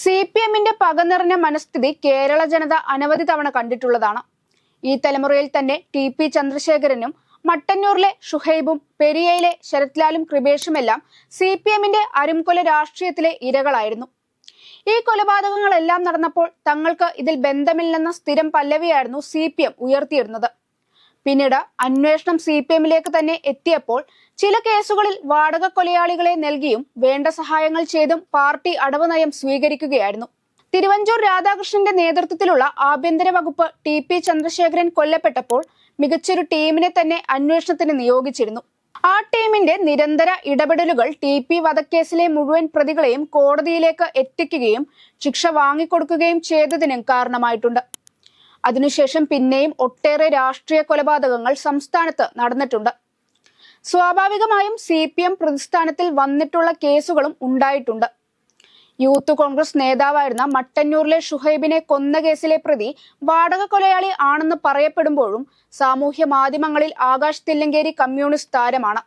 C P എമ്മിന്റെ പക നിറഞ്ഞ മനസ്ഥിതി കേരള ജനത അനവധി തവണ കണ്ടിട്ടുള്ളതാണ്. ഈ തലമുറയിൽ തന്നെ ടി പി ചന്ദ്രശേഖരനും മട്ടന്നൂരിലെ ഷുഹൈബും പെരിയയിലെ ശരത്ലാലും കൃപേഷുമെല്ലാം സി പി എമ്മിന്റെ അരുംകൊല രാഷ്ട്രീയത്തിലെ ഇരകളായിരുന്നു. ഈ കൊലപാതകങ്ങളെല്ലാം നടന്നപ്പോൾ തങ്ങൾക്ക് ഇതിൽ ബന്ധമില്ലെന്ന സ്ഥിരം പല്ലവിയായിരുന്നു സി പി എം ഉയർത്തിയിരുന്നത്. പിന്നീട് അന്വേഷണം സി പി എമ്മിലേക്ക് തന്നെ എത്തിയപ്പോൾ ചില കേസുകളിൽ വാടക കൊലയാളികളെ നൽകിയും വേണ്ട സഹായങ്ങൾ ചെയ്തും പാർട്ടി അടവ് നയം സ്വീകരിക്കുകയായിരുന്നു. തിരുവഞ്ചൂർ രാധാകൃഷ്ണന്റെ നേതൃത്വത്തിലുള്ള ആഭ്യന്തര വകുപ്പ് ടി പി ചന്ദ്രശേഖരൻ കൊല്ലപ്പെട്ടപ്പോൾ മികച്ചൊരു ടീമിനെ തന്നെ അന്വേഷണത്തിന് നിയോഗിച്ചിരുന്നു. ആ ടീമിന്റെ നിരന്തര ഇടപെടലുകൾ ടി പി വധക്കേസിലെ മുഴുവൻ പ്രതികളെയും കോടതിയിലേക്ക് എത്തിക്കുകയും ശിക്ഷ വാങ്ങിക്കൊടുക്കുകയും ചെയ്തതിനും കാരണമായിട്ടുണ്ട്. അതിനുശേഷം പിന്നെയും ഒട്ടേറെ രാഷ്ട്രീയ കൊലപാതകങ്ങൾ സംസ്ഥാനത്ത് നടന്നിട്ടുണ്ട്. സ്വാഭാവികമായും സി പി എം പ്രതിസ്ഥാനത്തിൽ വന്നിട്ടുള്ള കേസുകളും ഉണ്ടായിട്ടുണ്ട്. യൂത്ത് കോൺഗ്രസ് നേതാവായിരുന്ന മട്ടന്നൂരിലെ ഷുഹൈബിനെ കൊന്ന കേസിലെ പ്രതി വാടക കൊലയാളി ആണെന്ന് പറയപ്പെടുമ്പോഴും സാമൂഹ്യ മാധ്യമങ്ങളിൽ ആകാശ് തില്ലങ്കേരി കമ്മ്യൂണിസ്റ്റ് താരമാണ്.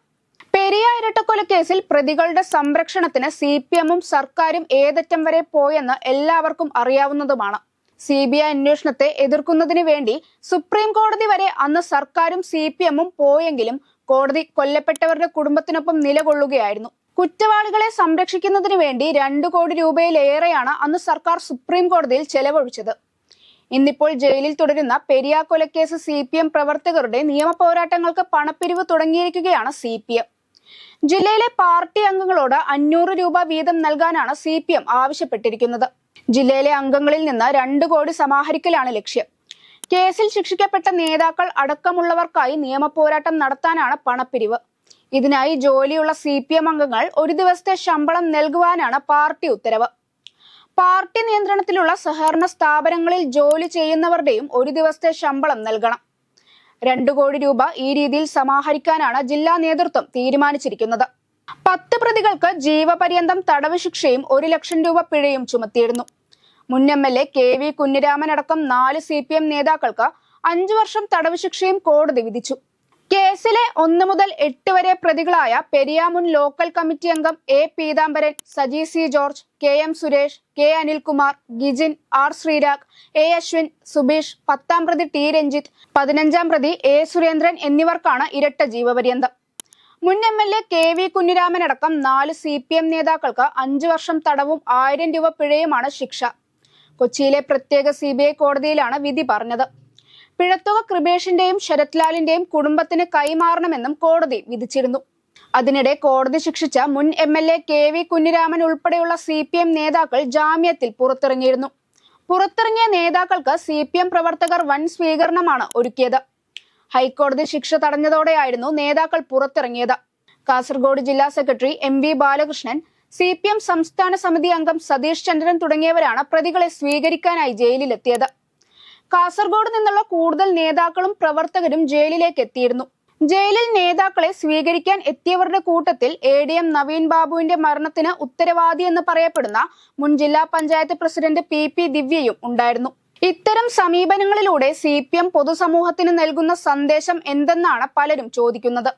പെരിയ ഇരട്ടക്കൊലക്കേസിൽ പ്രതികളുടെ സംരക്ഷണത്തിന് സി പി എമ്മും സർക്കാരും ഏതറ്റം വരെ പോയെന്ന് എല്ലാവർക്കും അറിയാവുന്നതുമാണ്. സി ബി ഐ അന്വേഷണത്തെ എതിർക്കുന്നതിന് വേണ്ടി സുപ്രീം കോടതി വരെ അന്ന് സർക്കാരും സി പി എമ്മും പോയെങ്കിലും കോടതി കൊല്ലപ്പെട്ടവരുടെ കുടുംബത്തിനൊപ്പം നിലകൊള്ളുകയായിരുന്നു. കുറ്റവാളികളെ സംരക്ഷിക്കുന്നതിന് വേണ്ടി രണ്ടു കോടി രൂപയിലേറെയാണ് അന്ന് സർക്കാർ സുപ്രീം കോടതിയിൽ ചെലവഴിച്ചത്. ഇന്നിപ്പോൾ ജയിലിൽ തുടരുന്ന പെരിയ കൊലക്കേസ് സി പി എം പ്രവർത്തകരുടെ നിയമ പോരാട്ടങ്ങൾക്ക് പണപ്പിരിവ് തുടങ്ങിയിരിക്കുകയാണ് സി പി എം. ജില്ലയിലെ പാർട്ടി അംഗങ്ങളോട് അഞ്ഞൂറ് രൂപ വീതം നൽകാനാണ് സി പി എം ആവശ്യപ്പെട്ടിരിക്കുന്നത്. ജില്ലയിലെ അംഗങ്ങളിൽ നിന്ന് രണ്ട് കോടി സമാഹരിക്കലാണ് ലക്ഷ്യം. കേസിൽ ശിക്ഷിക്കപ്പെട്ട നേതാക്കൾ അടക്കമുള്ളവർക്കായി നിയമപോരാട്ടം നടത്താനാണ് പണപ്പിരിവ്. ഇതിനായി ജോലിയുള്ള സി പി എം അംഗങ്ങൾ ഒരു ദിവസത്തെ ശമ്പളം നൽകുവാനാണ് പാർട്ടി ഉത്തരവ്. പാർട്ടി നിയന്ത്രണത്തിലുള്ള സഹകരണ സ്ഥാപനങ്ങളിൽ ജോലി ചെയ്യുന്നവരുടെയും ഒരു ദിവസത്തെ ശമ്പളം നൽകണം. രണ്ടു കോടി രൂപ ഈ രീതിയിൽ സമാഹരിക്കാനാണ് ജില്ലാ നേതൃത്വം തീരുമാനിച്ചിരിക്കുന്നത്. പത്ത് പ്രതികൾക്ക് ജീവപര്യന്തം തടവ് ശിക്ഷയും ഒരു ലക്ഷം രൂപ പിഴയും ചുമത്തിയിരുന്നു. മുൻ M L A K V Kunhiraman അടക്കം നാല് സി പി എം നേതാക്കൾക്ക് അഞ്ചു വർഷം തടവ് ശിക്ഷയും കോടതി വിധിച്ചു. കേസിലെ ഒന്ന് മുതൽ എട്ട് വരെ പ്രതികളായ പെരിയാമുൻ ലോക്കൽ കമ്മിറ്റി അംഗം A Peethambaran Saji C George K M Suresh K Anilkumar Gijin R Sreerag A Ashwin Subeesh പത്താം പ്രതി ടി രഞ്ജിത്ത് പതിനഞ്ചാം പ്രതി എ സുരേന്ദ്രൻ എന്നിവർക്കാണ് ഇരട്ട ജീവപര്യന്തം. മുൻ M L A K V Kunhiraman അടക്കം നാല് സി പി എം നേതാക്കൾക്ക് അഞ്ചു വർഷം തടവും ആയിരം രൂപ പിഴയുമാണ് ശിക്ഷ. കൊച്ചിയിലെ പ്രത്യേക സി ബി ഐ കോടതിയിലാണ് വിധി പറഞ്ഞത്. പിഴത്തുക കൃപേഷിന്റെയും ശരത്ലാലിന്റെയും കുടുംബത്തിന് കൈമാറണമെന്നും കോടതി വിധിച്ചിരുന്നു. അതിനിടെ കോടതി ശിക്ഷിച്ച മുൻ M L A K V Kunhiraman ഉൾപ്പെടെയുള്ള സി പി എം നേതാക്കൾ ജാമ്യത്തിൽ പുറത്തിറങ്ങിയിരുന്നു. പുറത്തിറങ്ങിയ നേതാക്കൾക്ക് സി പി എം പ്രവർത്തകർ വൻ സ്വീകരണമാണ് ഒരുക്കിയത്. ഹൈക്കോടതി ശിക്ഷ തടഞ്ഞതോടെയായിരുന്നു നേതാക്കൾ പുറത്തിറങ്ങിയത്. കാസർഗോഡ് ജില്ലാ secretary M V Balakrishnan C P M സംസ്ഥാന സമിതി അംഗം സതീഷ് ചന്ദ്രൻ തുടങ്ങിയവരാണ് പ്രതികളെ സ്വീകരിക്കാനായി ജയിലിലെത്തിയത്. കാസർഗോഡ് നിന്നുള്ള കൂടുതൽ നേതാക്കളും പ്രവർത്തകരും ജയിലിലേക്ക് എത്തിയിരുന്നു ജയിലിൽ നേതാക്കളെ സ്വീകരിക്കാൻ എത്തിയവരുടെ കൂട്ടത്തിൽ എ ഡി എം നവീൻ ബാബുവിന്റെ മരണത്തിന് ഉത്തരവാദി എന്ന് പറയപ്പെടുന്ന മുൻ ജില്ലാ പഞ്ചായത്ത് പ്രസിഡന്റ് പി പി ദിവ്യയും ഉണ്ടായിരുന്നു. ഇത്തരം സമീപനങ്ങളിലൂടെ സി പി എം പൊതുസമൂഹത്തിന് നൽകുന്ന സന്ദേശം എന്തെന്നാണ് പലരും ചോദിക്കുന്നത്.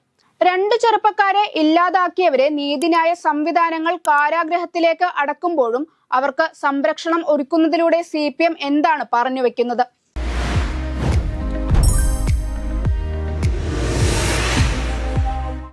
രണ്ട് ചെറുപ്പക്കാരെ ഇല്ലാതാക്കിയവരെ നീതിന്യായ സംവിധാനങ്ങൾ കാരാഗ്രഹത്തിലേക്ക് അടക്കുമ്പോഴും അവർക്ക് സംരക്ഷണം ഒരുക്കുന്നതിലൂടെ സി എന്താണ് പറഞ്ഞു വെക്കുന്നത്?